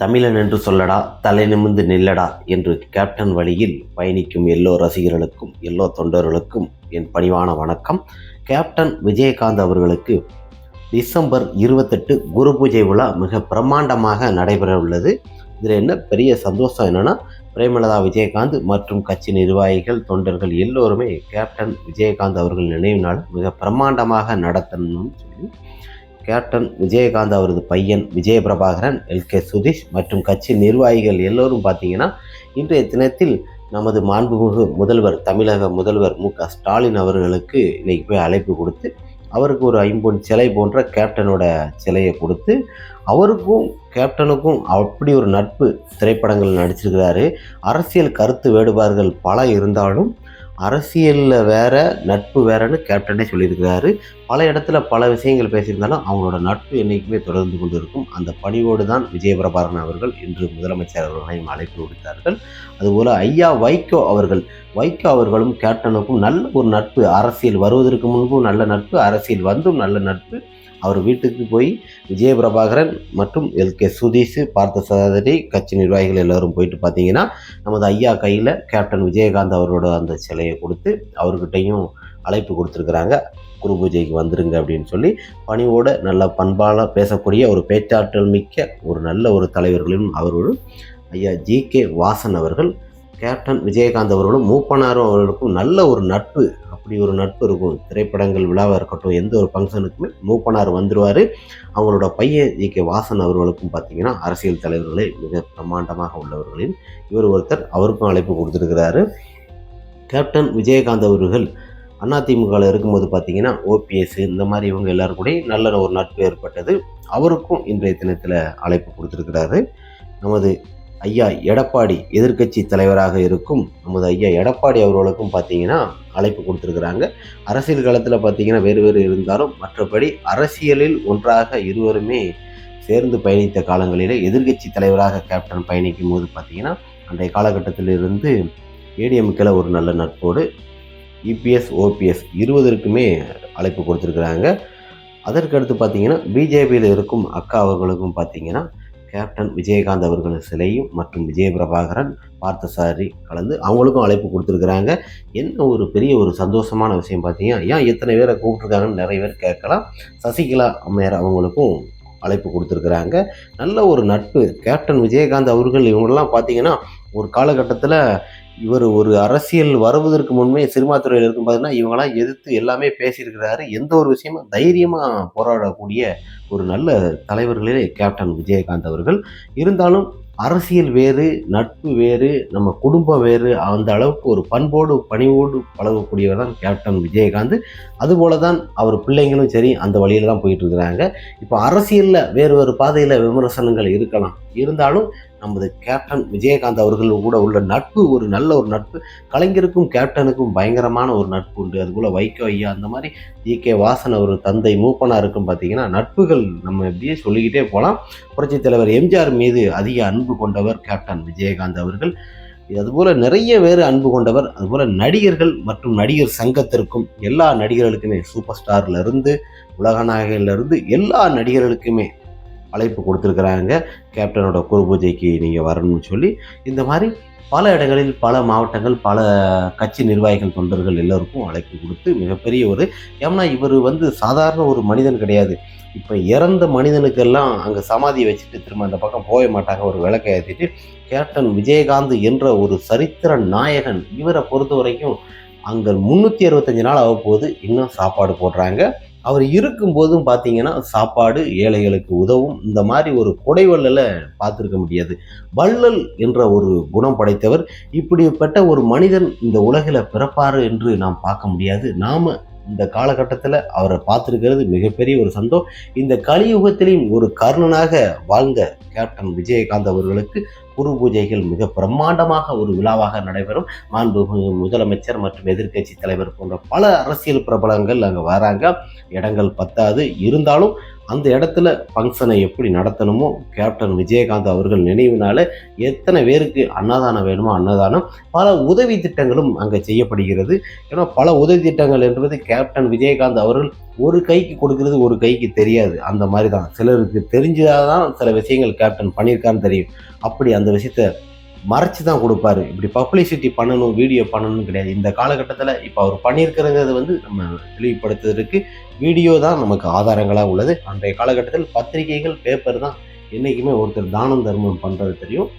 தமிழன் என்று சொல்லடா தலை நிமிர்ந்து நில்லடா என்று கேப்டன் வழியில் பயணிக்கும் எல்லோ ரசிகர்களுக்கும் எல்லோ தொண்டர்களுக்கும் என் பணிவான வணக்கம். கேப்டன் விஜயகாந்த் அவர்களுக்கு டிசம்பர் இருபத்தெட்டு குரு பூஜை விழா மிக பிரம்மாண்டமாக நடைபெற உள்ளது. இதில் என்ன பெரிய சந்தோஷம் என்னென்னா பிரேமலதா விஜயகாந்த் மற்றும் கட்சி நிர்வாகிகள் தொண்டர்கள் எல்லோருமே கேப்டன் விஜயகாந்த் அவர்கள் நினைவு நாள் மிக பிரம்மாண்டமாக நடத்தணும்னு சொல்லி கேப்டன் விஜயகாந்த் அவரது பையன் Vijayaprabhakaran LK L. K. Sudheesh மற்றும் கட்சி நிர்வாகிகள் எல்லோரும் பார்த்தீங்கன்னா இன்றைய தினத்தில் நமது மாண்புமிகு முதல்வர் தமிழக முதல்வர் மு. க. ஸ்டாலின் அவர்களுக்கு இன்னைக்கு போய் அழைப்பு கொடுத்து அவருக்கு ஒரு ஐம்பொன் சிலை போன்ற கேப்டனோட சிலையை கொடுத்து அவருக்கும் கேப்டனுக்கும் அப்படி ஒரு நட்பு திரைப்படங்கள் நடிச்சிருக்கிறாரு. அரசியல் கருத்து வேடுபாடுகள் பல இருந்தாலும் அரசியலில் வேற நட்பு வேறன்னு கேப்டனே சொல்லியிருக்கிறாரு. பல இடத்துல பல விஷயங்கள் பேசியிருந்தாலும் அவங்களோட நட்பு என்றைக்குமே தொடர்ந்து கொண்டு இருக்கும் அந்த பணிவோடு தான் விஜயபிரபாரன் அவர்கள் இன்று முதலமைச்சர் அவர்களையும் அழைப்பு விடுத்தார்கள். அதுபோல் ஐயா வைகோ அவர்கள் வைகோ அவர்களும் கேப்டனுக்கும் நல்ல ஒரு நட்பு. அரசியல் வருவதற்கு முன்பும் நல்ல நட்பு அரசியல் வந்தும் நல்ல நட்பு. அவர் வீட்டுக்கு போய் விஜயபிரபாகரன் மற்றும் எல் கே சுதீஷ் பார்த்த சாதனை கட்சி நிர்வாகிகள் எல்லோரும் போயிட்டு பார்த்தீங்கன்னா நமது ஐயா கையில் கேப்டன் விஜயகாந்த் அவரோட அந்த சிலையை கொடுத்து அவர்கிட்டையும் அழைப்பு கொடுத்துருக்குறாங்க. குரு பூஜைக்கு வந்துருங்க அப்படின்னு சொல்லி பணிவோடு நல்ல பண்பால் பேசக்கூடிய ஒரு பேச்சாற்றல் மிக்க ஒரு நல்ல ஒரு தலைவர்களும் அவர்களும் ஐயா ஜி கே வாசன் அவர்கள் கேப்டன் விஜயகாந்த் அவர்களும் மூப்பனாரும் அவர்களுக்கும் நல்ல ஒரு நட்பு அப்படி ஒரு நட்பு இருக்கும். திரைப்படங்கள் விழாவாக இருக்கட்டும் எந்த ஒரு ஃபங்க்ஷனுக்குமே மூப்பனார் வந்துடுவார் அவங்களோட பையன் ஜி கே வாசன் அவர்களுக்கும் பார்த்தீங்கன்னா அரசியல் தலைவர்களே மிக பிரம்மாண்டமாக உள்ளவர்களில் இவர் ஒருத்தர் அவருக்கும் அழைப்பு கொடுத்துருக்கிறாரு. கேப்டன் விஜயகாந்த் அவர்கள் அதிமுகவில் இருக்கும்போது பார்த்தீங்கன்னா ஓபிஎஸ் இந்த மாதிரி இவங்க எல்லோரும் கூட நல்ல ஒரு நட்பு ஏற்பட்டது. அவருக்கும் இன்றைய தினத்தில் அழைப்பு கொடுத்துருக்கிறாரு. நமது ஐயா எடப்பாடி எதிர்க்கட்சி தலைவராக இருக்கும் நமது ஐயா எடப்பாடி அவர்களுக்கும் பார்த்தீங்கன்னா அழைப்பு கொடுத்துருக்குறாங்க. அரசியல் காலத்தில் பார்த்தீங்கன்னா வேறு வேறு இருந்தாலும் மற்றபடி அரசியலில் ஒன்றாக இருவருமே சேர்ந்து பயணித்த காலங்களில் எதிர்க்கட்சி தலைவராக கேப்டன் பயணிக்கும் போது பார்த்தீங்கன்னா அன்றைய காலகட்டத்தில் இருந்து ஒரு நல்ல நட்போடு இபிஎஸ் ஓபிஎஸ் இருபதற்குமே அழைப்பு கொடுத்துருக்குறாங்க. அதற்கடுத்து பார்த்தீங்கன்னா பிஜேபியில் இருக்கும் அக்கா அவர்களுக்கும் பார்த்தீங்கன்னா கேப்டன் விஜயகாந்த் அவர்கள் சிலையும் மற்றும் விஜய பிரபாகரன் பார்த்தசாரி கலந்து அவங்களுக்கும் அழைப்பு கொடுத்துருக்குறாங்க. என்ன ஒரு பெரிய ஒரு சந்தோஷமான விஷயம் பார்த்தீங்கன்னா ஏன் எத்தனை பேரை கூப்பிட்ருக்காங்கன்னு நிறைய பேர் கேட்கலாம். சசிகலா அம்மையார் அவங்களுக்கும் அழைப்பு கொடுத்துருக்குறாங்க. நல்ல ஒரு நட்பு. கேப்டன் விஜயகாந்த் அவர்கள் இவங்கெல்லாம் பார்த்தீங்கன்னா ஒரு காலகட்டத்தில் இவர் ஒரு அரசியல் வருவதற்கு முன்பே சினிமா துறையில் இருக்கும் பார்த்தீங்கன்னா இவங்களாம் எதிர்த்து எல்லாமே பேசியிருக்கிறாரு. எந்த ஒரு விஷயமும் தைரியமாக போராடக்கூடிய ஒரு நல்ல தலைவர்களே கேப்டன் விஜயகாந்த் அவர்கள். இருந்தாலும் அரசியல் வேறு நட்பு வேறு நம்ம குடும்பம் வேறு அந்த அளவுக்கு ஒரு பண்போடு பணிவோடு பழகக்கூடியவர் தான் கேப்டன் விஜயகாந்த். அதுபோல தான் அவர் பிள்ளைங்களும் சரி அந்த வழியில் தான் போயிட்டு இருக்கிறாங்க. இப்போ அரசியலில் வேறு வேறு பாதையில் விமர்சனங்கள் இருக்கலாம். இருந்தாலும் நமது கேப்டன் விஜயகாந்த் அவர்கள் கூட உள்ள நட்பு ஒரு நல்ல ஒரு நட்பு. கலைஞருக்கும் கேப்டனுக்கும் பயங்கரமான ஒரு நட்பு உண்டு. அதுபோல் வைகோ ஐயா அந்த மாதிரி ஜி கே. வாசன் அவர் தந்தை மூப்பனாருக்கும் பார்த்தீங்கன்னா நட்புகள் நம்ம எப்படியே சொல்லிக்கிட்டே போகலாம் புரட்சித் தலைவர் எம்ஜிஆர் மீது அதிக அன்பு கொண்டவர் கேப்டன் விஜயகாந்த் அவர்கள். அதுபோல் நிறைய பேர் அன்பு கொண்டவர். அதுபோல் நடிகர்கள் மற்றும் நடிகர் சங்கத்திற்கும் எல்லா நடிகர்களுக்குமே சூப்பர் ஸ்டார்லேருந்து உலகநாயகிலிருந்து எல்லா நடிகர்களுக்குமே அழைப்பு கொடுத்துருக்குறாங்க. கேப்டனோட குரு பூஜைக்கு நீங்கள் வரணும்னு சொல்லி. இந்த மாதிரி பல இடங்களில் பல மாவட்டங்கள் பல கட்சி நிர்வாகிகள் தொண்டர்கள் எல்லோருக்கும் அழைப்பு கொடுத்து மிகப்பெரிய ஒரு ஏன்னா இவர் வந்து சாதாரண ஒரு மனிதன் கிடையாது. இப்போ இறந்த மனிதனுக்கெல்லாம் அங்கே சமாதியை வச்சுட்டு திரும்ப அந்த பக்கம் போக மாட்டாங்க ஒரு விளக்கை ஏற்றிட்டு கேப்டன் விஜயகாந்த் என்ற ஒரு சரித்திர நாயகன் இவரை பொறுத்த வரைக்கும் அங்கே முந்நூற்றி அறுபத்தஞ்சு நாள் ஆக போது இன்னும் சாப்பாடு போடுறாங்க. அவர் இருக்கும்போதும் பார்த்தீங்கன்னா சாப்பாடு ஏழைகளுக்கு உதவும். இந்த மாதிரி ஒரு குடைவள்ளலை பார்த்துருக்க முடியாது. வள்ளல் என்ற ஒரு குணம் படைத்தவர் இப்படிப்பட்ட ஒரு மனிதன் இந்த உலகில் பிறப்பாரு என்று நாம் பார்க்க முடியாது. நாம் இந்த காலகட்டத்தில் அவரை பார்த்துருக்கிறது மிகப்பெரிய ஒரு சந்தோம் இந்த கலியுகத்திலையும் ஒரு கர்ணனாக வாழ்ந்த கேப்டன் விஜயகாந்த் அவர்களுக்கு குரு பூஜைகள் மிக பிரம்மாண்டமாக ஒரு விழாவாக நடைபெறும். மாண்பு முதலமைச்சர் மற்றும் எதிர்க்கட்சி தலைவர் போன்ற பல அரசியல் பிரபலங்கள் அங்கே வராங்க. இடங்கள் பத்தாது. இருந்தாலும் அந்த இடத்துல ஃபங்க்ஷனை எப்படி நடத்தணுமோ கேப்டன் விஜயகாந்த் அவர்கள் நினைவினால எத்தனை பேருக்கு அன்னதானம் வேணுமோ அன்னதானம் பல உதவி திட்டங்களும் அங்கே செய்யப்படுகிறது. ஏன்னா பல உதவி திட்டங்கள் என்பது கேப்டன் விஜயகாந்த் அவர்கள் ஒரு கைக்கு கொடுக்கறது ஒரு கைக்கு தெரியாது. அந்த மாதிரி தான் சிலருக்கு தெரிஞ்சதாக தான் சில விஷயங்கள் கேப்டன் பண்ணியிருக்கான்னு தெரியும். அப்படி அந்த விஷயத்த மறைச்சி தான் கொடுப்பாரு. இப்படி பப்ளிசிட்டி பண்ணணும் வீடியோ பண்ணணும் கிடையாது. இந்த காலகட்டத்தில் இப்போ அவர் பண்ணியிருக்கிறங்கிறது வந்து நம்ம தெளிவுபடுத்துறதுக்கு வீடியோ தான் நமக்கு ஆதாரங்களாக உள்ளது. அன்றைய காலகட்டத்தில் பத்திரிகைகள் பேப்பர் தான் என்றைக்குமே ஒருத்தர் தானம் தர்மம் பண்ணுறது தெரியும்.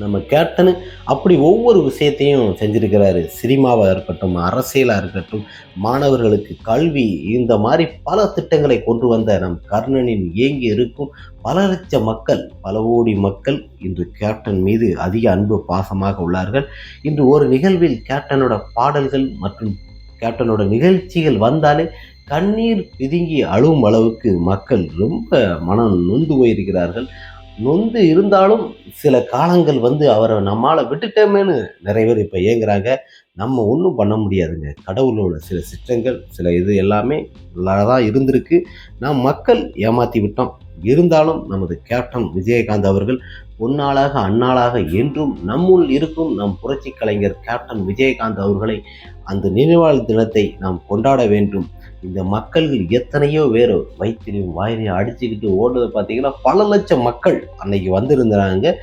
நம்ம கேப்டனு அப்படி ஒவ்வொரு விஷயத்தையும் செஞ்சுருக்கிறாரு. சினிமாவாக இருக்கட்டும் அரசியலாக இருக்கட்டும் மாணவர்களுக்கு கல்வி இந்த மாதிரி பல திட்டங்களை கொண்டு வந்த நம் கர்ணனின் ஏங்கி இருக்கும் பல லட்ச மக்கள் பல கோடி மக்கள் இன்று கேப்டன் மீது அதிக அன்பு பாசமாக உள்ளார்கள். இன்று ஒரு நிகழ்வில் கேப்டனோட பாடல்கள் மற்றும் கேப்டனோட நிகழ்ச்சிகள் வந்தாலே கண்ணீர் பிதுங்கி அழும் அளவுக்கு மக்கள் ரொம்ப மனம் நொந்து போயிருக்கிறார்கள். நொந்து இருந்தாலும் சில காலங்கள் வந்து அவரை நம்மால் விட்டுட்டோமேன்னு நிறைய பேர் இப்போ ஏங்குறாங்க. நம்ம ஒன்றும் பண்ண முடியாதுங்க. கடவுளோட சில சிற்றங்கள் சில இது எல்லாமே நல்லா தான் இருந்திருக்கு. நாம் மக்கள் ஏமாற்றி விட்டோம். இருந்தாலும் நமது கேப்டன் விஜயகாந்த் அவர்கள் பொன்னாளாக அன்னாளாக என்றும் நம்முள் இருக்கும் நம் புரட்சி கலைஞர் கேப்டன் விஜயகாந்த் அவர்களை அந்த நினைவாளர் தினத்தை நாம் கொண்டாட வேண்டும். இந்த மக்கள்கள் எத்தனையோ பேர் வயிற்றிலையும் வாயிலையும் அடிச்சுக்கிட்டு ஓடுறதை பார்த்தீங்கன்னா பல லட்சம் மக்கள் அன்னைக்கு வந்திருந்தாங்க.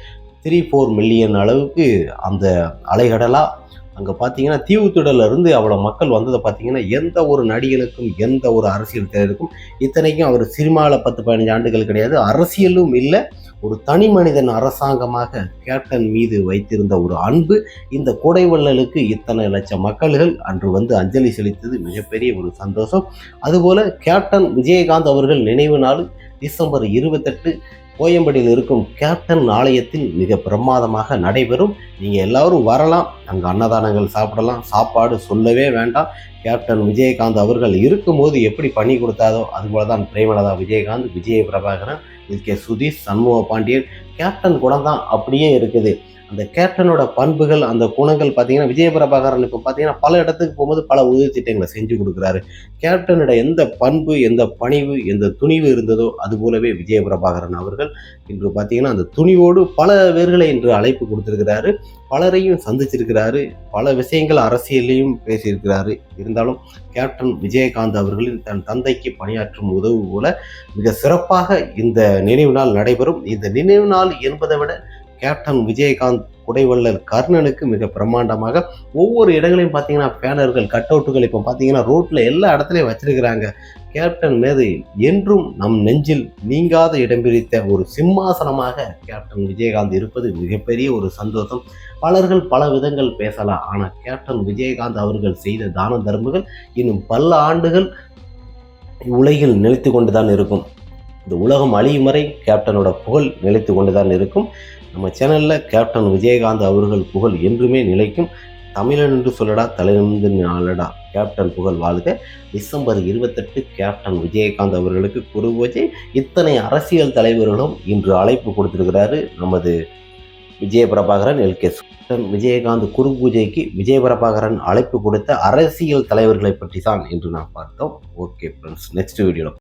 த்ரீ ஃபோர் மில்லியன் அளவுக்கு அந்த அலைகடலாக அங்கே பார்த்தீங்கன்னா தீவுத்திடலேருந்து அவ்வளோ மக்கள் வந்ததை பார்த்தீங்கன்னா எந்த ஒரு நடிகனுக்கும் எந்த ஒரு அரசியல் தேர்தலுக்கும் இத்தனைக்கும் அவர் சினிமாவில் பத்து பதினஞ்சு ஆண்டுகள் கிடையாது. அரசியலும் இல்லை. ஒரு தனி மனிதன் அரசாங்கமாக கேப்டன் மீது வைத்திருந்த ஒரு அன்பு இந்த கொடைவள்ளலுக்கு இத்தனை லட்சம் மக்கள்கள் அன்று வந்து அஞ்சலி செலுத்தது மிகப்பெரிய ஒரு சந்தோஷம். அதுபோல் கேப்டன் விஜயகாந்த் அவர்கள் நினைவு நாள் டிசம்பர் இருபத்தெட்டு கோயம்பேடியில் இருக்கும் கேப்டன் ஆலயத்தில் மிக பிரமாதமாக நடைபெறும். நீங்கள் எல்லாரும் வரலாம். அங்கே அன்னதானங்கள் சாப்பிடலாம். சாப்பாடு சொல்லவே வேண்டாம். கேப்டன் விஜயகாந்த் அவர்கள் இருக்கும்போது எப்படி பண்ணி கொடுத்தாதோ அதுபோல தான் Premalatha Vijayakanth Vijaya Prabhakaran L. K. Sudheesh Shanmuga Pandian captain குணம் தான் அப்படியே இருக்குது. அந்த கேப்டனோட பண்புகள் அந்த குணங்கள் பார்த்தீங்கன்னா விஜய பிரபாகரன் இப்போ பார்த்தீங்கன்னா பல இடத்துக்கு போகும்போது பல உதவி திட்டங்களை செஞ்சு கொடுக்குறாரு. கேப்டனோட எந்த பண்பு எந்த பணிவு எந்த துணிவு இருந்ததோ அது போலவே விஜய பிரபாகரன் அவர்கள் இன்று பார்த்தீங்கன்னா அந்த துணிவோடு பல பேர்களை இன்று அழைப்பு கொடுத்துருக்கிறாரு. பலரையும் சந்திச்சிருக்கிறாரு பல விஷயங்கள் அரசியலையும் பேசியிருக்கிறாரு. இருந்தாலும் கேப்டன் விஜயகாந்த் அவர்களின் தன் தந்தைக்கு பணியாற்றும் உதவு போல மிக சிறப்பாக இந்த நினைவு நாள் நடைபெறும். இந்த நினைவு நாள் என்பதை விட கேப்டன் விஜயகாந்த் குடைவள்ளல் கர்ணனுக்கு மிக பிரம்மாண்டமாக ஒவ்வொரு இடங்களையும் பார்த்தீங்கன்னா பேனர்கள் கட் அவுட்டுகள் இப்போ பார்த்தீங்கன்னா ரோட்டில் எல்லா இடத்துலையும் வச்சிருக்கிறாங்க. கேப்டன் மீது என்றும் நம் நெஞ்சில் நீங்காத இடம் பிடித்த ஒரு சிம்மாசனமாக கேப்டன் விஜயகாந்த் இருப்பது மிகப்பெரிய ஒரு சந்தோஷம். பலர்கள் பல விதங்கள் பேசலாம். ஆனால் கேப்டன் விஜயகாந்த் அவர்கள் செய்த தான தர்மங்கள் இன்னும் பல ஆண்டுகள் உலகில் நிலைத்து கொண்டு தான் இருக்கும். இந்த உலகம் அழியும் வரை கேப்டனோட புகழ் நிலைத்து கொண்டு தான் இருக்கும். நம்ம சேனலில் கேப்டன் விஜயகாந்த் அவர்கள் புகழ் என்றுமே நிலைக்கும். தமிழன் என்று சொல்லடா தலைநிமிந்து நாளடா. கேப்டன் புகழ் வாழ்க. டிசம்பர் இருபத்தெட்டு கேப்டன் விஜயகாந்த் அவர்களுக்கு குரு பூஜை. இத்தனை அரசியல் தலைவர்களும் இன்று அழைப்பு கொடுத்திருக்கிறாரு நமது விஜய பிரபாகரன் எல் கே விஜயகாந்த் குரு பூஜைக்கு விஜய பிரபாகரன் அழைப்பு கொடுத்த அரசியல் தலைவர்களை பற்றி தான் என்று நான் பார்த்தோம் ஓகே ஃப்ரெண்ட்ஸ் நெக்ஸ்ட் வீடியோவில்